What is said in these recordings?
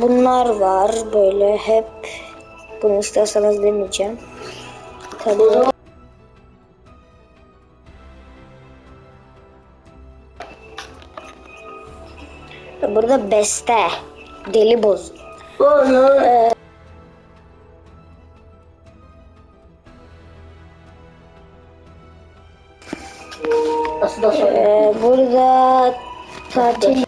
Bunlar var böyle hep. Bunu isterseniz demeyeceğim. Tabii. Burada beste. Deli boz. Şöyle. Ee, burada tatil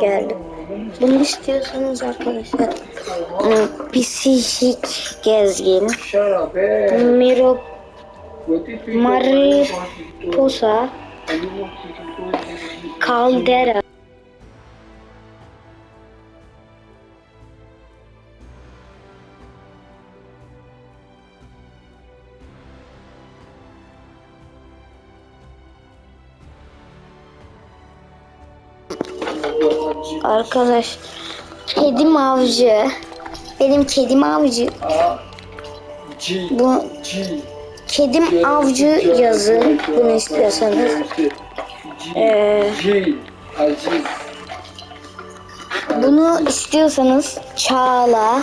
geldi. Bunu istiyorsanız arkadaşlar ıı, psikik gezgin. Miro. Mariposa Caldera Arkadaş Kedim avcı Benim kedim avcı. Bu kedim avcı yazın bunu istiyorsanız Ee. Bunu istiyorsanız çağla.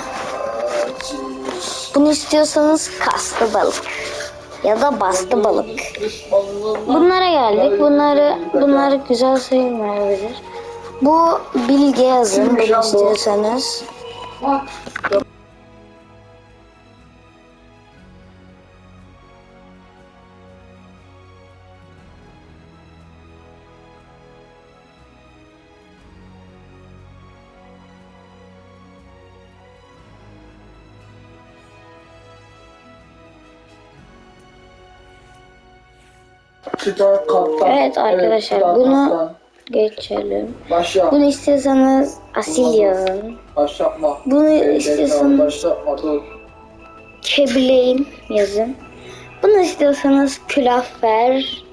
Bunu istiyorsanız kastı balık ya da bastı balık. Bunlara geldik. Bunları bunlar güzel sayılmayabilir. Bu bilge yazın bunu istiyorsanız. Kaptan. Evet arkadaşlar, bunu-. Geçelim. Başla. Bunu istiyorsanız asil yazın. Başlatma. Bunu Elden istiyorsanız Başlatma dur. kebileyim yazın. Bunu istiyorsanız külahver.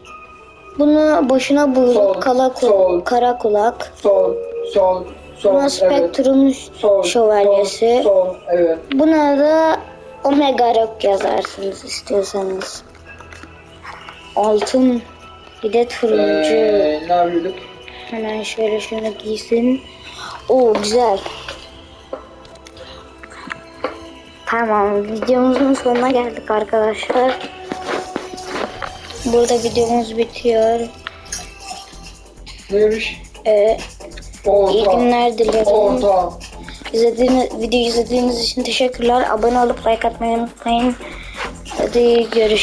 Bunu boşuna Sol, buyruk kala sol. kara kulak. Sol. Sol. Sol. Buna evet. spektrum Sol. şövalyesi. Sol. Sol. Evet. Buna da omega rock yazarsınız istiyorsanız. Altın bir de turuncu. Ee, ne yapıyorduk? Hemen şöyle şunu giysin. Oo güzel. Tamam videomuzun sonuna geldik arkadaşlar. Burada videomuz bitiyor. Neymiş? Ee, Orta. iyi günler dilerim. Orta. İzlediğiniz, videoyu izlediğiniz için teşekkürler. Abone olup like atmayı unutmayın. Hadi görüşürüz.